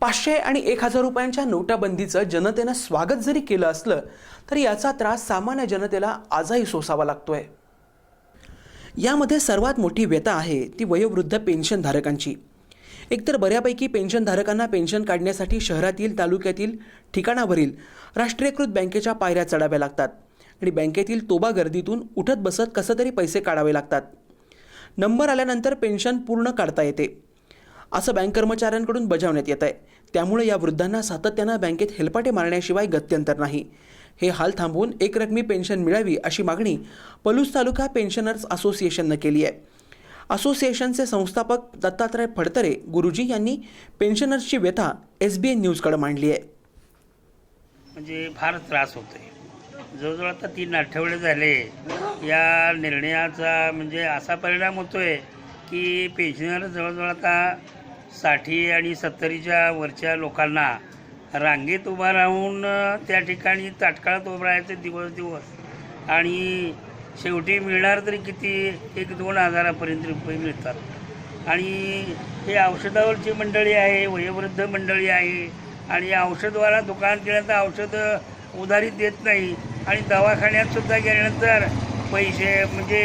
पाचशे आणि एक हजार रुपयांच्या नोटाबंदीचं जनतेनं स्वागत जरी केलं असलं तरी याचा त्रास सामान्य जनतेला आजही सोसावा लागतोय. यामध्ये सर्वात मोठी व्यथा आहे ती वयोवृद्ध पेन्शनधारकांची. एकतर बऱ्यापैकी पेन्शनधारकांना पेन्शन काढण्यासाठी शहरातील तालुक्यातील ठिकाणावरील राष्ट्रीयकृत बँकेच्या पायऱ्या चढाव्या लागतात आणि बँकेतील तोबा गर्दीतून उठत बसत कसं तरी पैसे काढावे लागतात. नंबर आल्यानंतर पेन्शन पूर्ण काढता येते. असं बँक कर्मचाऱ्यांकडून बजावण्यात येत आहे. त्यामुळे या वृद्धांना सातत्यानं बँकेत हेलपाटे मारण्याशिवाय गत्यंतर नाही. हे हाल थांबवून एक रकमी पेन्शन मिळावी अशी मागणी पलूस तालुका पेन्शनर्स असोसिएशननं केली आहे. असोसिएशनचे संस्थापक दत्तात्रय फडतरे गुरुजी यांनी पेन्शनर्सची व्यथा एस बी एन न्यूजकडे मांडली आहे. म्हणजे फार त्रास होतोय. जवळजवळ आता तीन आठवडे झाले. या निर्णयाचा म्हणजे असा परिणाम होतोय की पेन्शनर जवळजवळ आता साठी आणि सत्तरीच्या वरच्या लोकांना रांगेत उभा राहून त्या ठिकाणी ताटकाळात उभं राहायचं दिवस दिवस. आणि शेवटी मिळणार तरी किती? एक दोन हजारापर्यंत रुपये मिळतात. आणि हे औषधावरची मंडळी आहे वयोवृद्ध मंडळी आहे. आणि औषधवाला दुकान केल्यानंतर औषधं उधारीत देत नाही. आणि दवाखान्यात सुद्धा गेल्यानंतर पैसे म्हणजे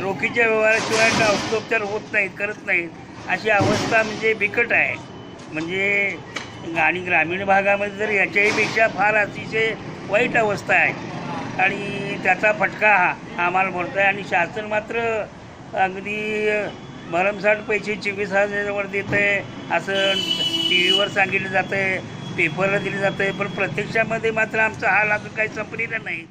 रोखीच्या व्यवहाराशिवाय औषधोपचार होत नाहीत करत नाहीत. अशी अवस्था म्हणजे बिकट आहे. म्हणजे आणि ग्रामीण भागामध्ये तर याच्याहीपेक्षा फार अतिशय वाईट अवस्था आहे. आणि त्याचा फटका हा आम्हाला भरतो आहे आणि शासन मात्र अगदी भरमसाठ पैसे चोवीस हजारावर देत आहे असं टी व्हीवर सांगितलं जातं आहे पेपरला दिलं जातं आहे पण प्रत्यक्षामध्ये मात्र आमचा हाल अजून काही संपलेला नाही.